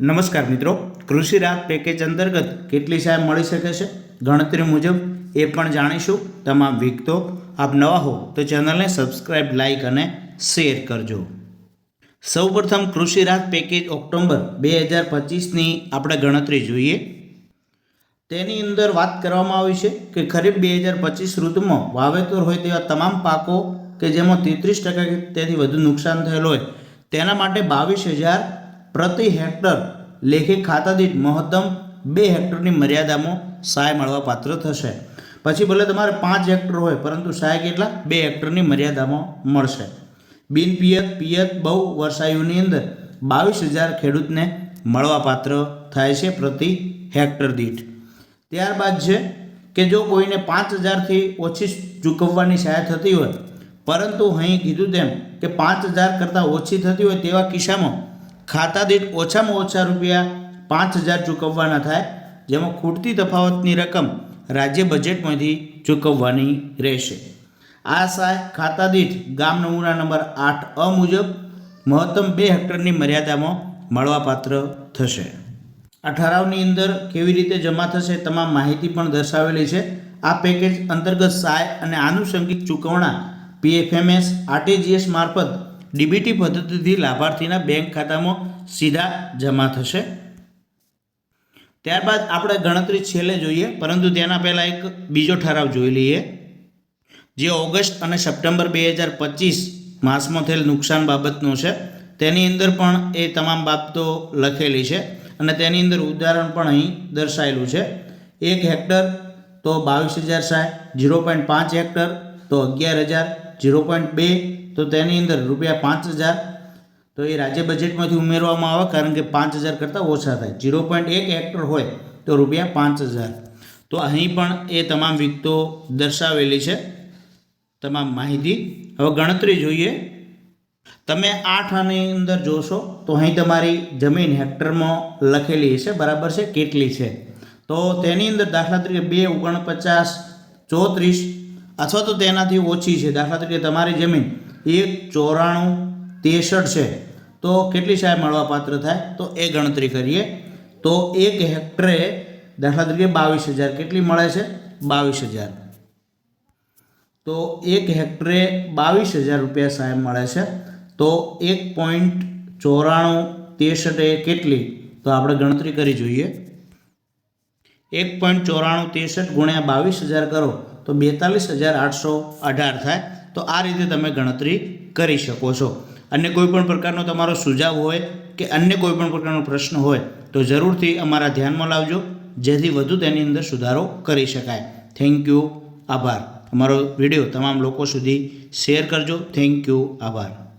નમસ્કાર મિત્રો. કૃષિ રાહત પેકેજ અંતર્ગત કેટલી સહાય મળી શકે છે? ગણતરી મુજબ એ પણ જાણીશું. તમામ વિગતો આપ નવા હો તો ચેનલને સબસ્ક્રાઇબ લાઇક અને શેર કરજો. સૌપ્રથમ કૃષિ રાહત પેકેજ ઓક્ટોબર બે હજાર પચીસની આપણે ગણતરી જોઈએ. તેની અંદર વાત કરવામાં આવી છે કે ખરીફ બે હજાર પચીસ ઋતુમાં વાવેતર હોય તેવા તમામ પાકો કે જેમાં તેત્રીસ ટકા તેથી વધુ નુકસાન થયેલ હોય, તેના માટે બાવીસ હજાર પ્રતિ હેક્ટર લેખે ખાતા દીઠ મહત્તમ બે હેક્ટરની મર્યાદામાં સહાય મળવા પાત્ર થશે. પછી ભલે તમારે પાંચ હેક્ટર હોય, પરંતુ સહાય કેટલા? બે હેક્ટરની મર્યાદામાં મળશે. બિન પિયત પિયત બહુ વર્ષાયુની અંદર બાવીસ હજાર ખેડૂતને મળવા પાત્ર થાય છે પ્રતિ હેક્ટર દીઠ. ત્યારબાદ છે કે જો કોઈને પાંચ હજારથી ઓછી ચૂકવવાની સહાય થતી હોય, પરંતુ અહીં કીધું તેમ કે પાંચ હજાર કરતાં ઓછી થતી હોય તેવા કિસ્સામાં ખાતા દીઠ ઓછામાં ઓછા રૂપિયા પાંચ હજાર ચૂકવવાના થાય, જેમાં ખૂટતી તફાવતની રકમ રાજ્ય બજેટમાંથી ચૂકવવાની રહેશે. આ સહાય ખાતા દીઠ ગામ નમૂના નંબર આઠ અ મુજબ મહત્તમ બે હેક્ટરની મર્યાદામાં મળવાપાત્ર થશે. આ ઠરાવની અંદર કેવી રીતે જમા થશે તમામ માહિતી પણ દર્શાવેલી છે. આ પેકેજ અંતર્ગત સહાય અને આનુષંગિક ચૂકવણા પીએફએમએસ, આરટીજીએસ મારફત ડીબીટી પદ્ધતિથી લાભાર્થીના બેંક ખાતામાં સીધા જમા થશે. ત્યારબાદ આપણે ગણતરી છેલ્લે જોઈએ, પરંતુ તેના પહેલાં એક બીજો ઠરાવ જોઈ લઈએ. જે ઓગસ્ટ અને સપ્ટેમ્બર બે હજાર પચીસ માસમાં થયેલ નુકસાન બાબતનું છે. તેની અંદર પણ એ તમામ બાબતો લખેલી છે અને તેની અંદર ઉદાહરણ પણ અહીં દર્શાયેલું છે. એક હેક્ટર તો બાવીસ હજાર સાઠ, ઝીરો પોઈન્ટ પાંચ હેક્ટર તો અગિયાર હજાર, ઝીરો પોઈન્ટ બે તો તેની અંદર રૂપિયા પાંચ હજાર તો એ રાજ્ય બજેટમાંથી ઉમેરવામાં આવે કારણ કે પાંચ હજાર કરતાં ઓછા થાય. ઝીરો પોઈન્ટ એક હેક્ટર હોય તો રૂપિયા પાંચ હજાર. તો અહીં પણ એ તમામ વિગતો દર્શાવેલી છે. તમામ માહિતી. હવે ગણતરી જોઈએ. તમે આઠ આની અંદર જોશો તો અહીં તમારી જમીન હેક્ટરમાં લખેલી હશે. બરાબર છે? કેટલી છે? તો તેની અંદર દાખલા તરીકે બે ઓગણપચાસ ચોત્રીસ અથવા તો તેનાથી ઓછી છે. દાખલા તરીકે તમારી જમીન એક ચોરાણું ત્રેસઠ છે. તો કેટલી સાહેબ મળવા પાત્ર થાય? તો એ ગણતરી કરીએ. તો એક હેક્ટરે દાખલા તરીકે બાવીસ હજાર કેટલી મળે છે? બાવીસ હજાર. તો એક હેક્ટરે બાવીસ હજાર રૂપિયા સાહેબ મળે છે. તો એક પોઈન્ટ ચોરાણું ત્રેસઠ એ કેટલી? તો આપણે ગણતરી કરી જોઈએ. એક પોઈન્ટ ચોરાણું ત્રેસઠ ગુણ્યા બાવીસ હજાર કરો. તો બેતાલીસ હજાર આઠસો અઢાર થાય. તો આ રીતે તમે ગણતરી કરી શકો છો. અન્ય કોઈ પણ પ્રકારનો તમારો સુઝાવ હોય કે અન્ય કોઈ પણ પ્રકારનો પ્રશ્ન હોય તો જરૂરથી અમારા ધ્યાનમાં લાવજો, જેથી વધુ તેની અંદર સુધારો કરી શકાય. થેન્ક યુ આભાર. અમારો વીડિયો તમામ લોકો સુધી શેર કરજો. થેન્ક યુ આભાર.